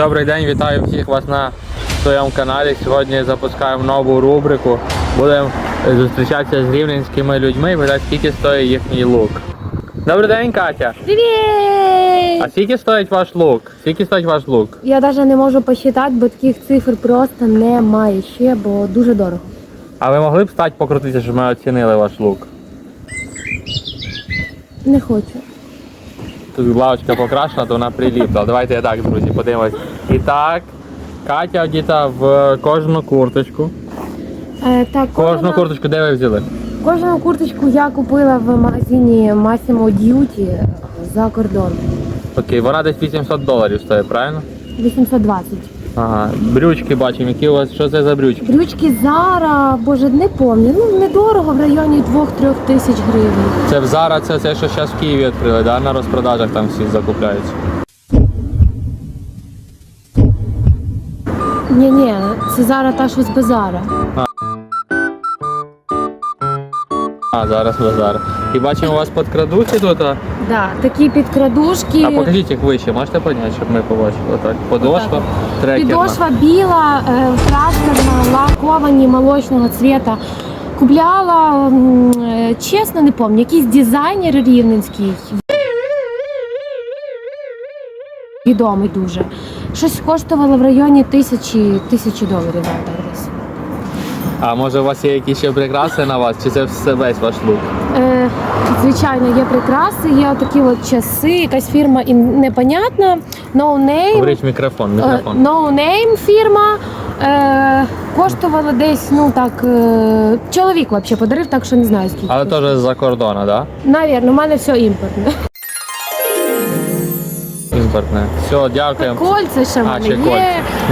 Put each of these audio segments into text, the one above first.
Добрий день, вітаю всіх вас на своєму каналі. Сьогодні запускаємо нову рубрику. Будемо зустрічатися з рівненськими людьми і питати, скільки стоїть їхній лук. Добрий день, Катя. А скільки стоїть ваш лук? Скільки стоїть ваш лук? Я навіть не можу посчитати, бо таких цифр просто немає ще, бо дуже дорого. А ви могли б стати покрутитися, щоб ми оцінили ваш лук? Не хочу. Тут лавочка покрашена, то вона приліпла. Давайте я так, друзі, подивимось. І так, Катя одіта в кожну курточку. Е, так, Кожну курточку де ви взяли? кожну курточку я купила в магазині Massimo Duty за кордон. Окей, вона десь 800 доларів стоїть, правильно? 820. Ага, брючки бачимо, які у вас, що це за брючки? Брючки Зара, боже, не пам'ятаю. Ну, недорого в районі 2-3 тисяч гривень. Це в Зара, це те, що зараз в Києві відкрили, да? на розпродажах там всі закупляються. Ні-ні, це Зара та що з базара. А, зараз базар. І бачимо, у вас підкрадуться тут. А, Да, такі підкрадушки. а покажіть їх вище, можете підняти, щоб ми побачили. Отак. Подошва, трекерна. Підошва біла, е, тракторна, лаковані молочного цвіта. Купляла, м, е, чесно, не пам'ятаю, якийсь дизайнер рівненський. Відомий дуже. Щось коштувало в районі тисячі, тисячі доларів. десь. А може у вас є якісь ще прикраси на вас, чи це все весь ваш лук? Е, звичайно, є прикраси, є такі от часи, якась фірма і непонятна, no name. Говоріть в мікрофон, Е, мікрофон. No Name фірма е, коштувала десь, ну так, е, чоловік взагалі подарив, так що не знаю скільки. Але теж з-за кордону, так? Навірно, у мене все імпортне. Імпортне. Все, дякуємо. Кольця ще в А, мене ще є. кольця.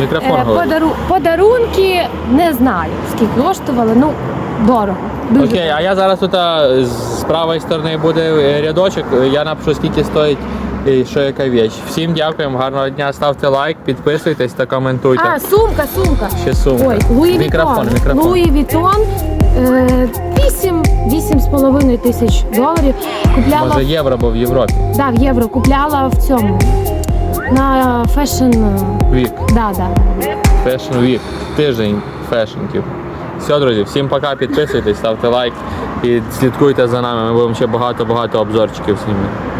Мікрофон Е, говорить. подару, подарунки не знаю, скільки коштували, ну дорого. Дуже Окей, а я зараз тут а, з правої сторони буде е, рядочок. Я напишу, скільки стоїть і що яка віч. Всім дякуємо, гарного дня. Ставте лайк, підписуйтесь та коментуйте. А, сумка, сумка. Ще сумка. Ой, Луї Мікрофон, Вітон. мікрофон. Луї Вітон. Е, 8, 8,5 тисяч доларів. Купляла Може євро, бо в Європі. да, в євро, купляла в цьому. На фешн. Вік. Да, да. Fashion Week. Тиждень фешенків. Все, друзі, всім пока, підписуйтесь, ставте лайк і слідкуйте за нами. Ми будемо ще багато-багато обзорчиків знімати.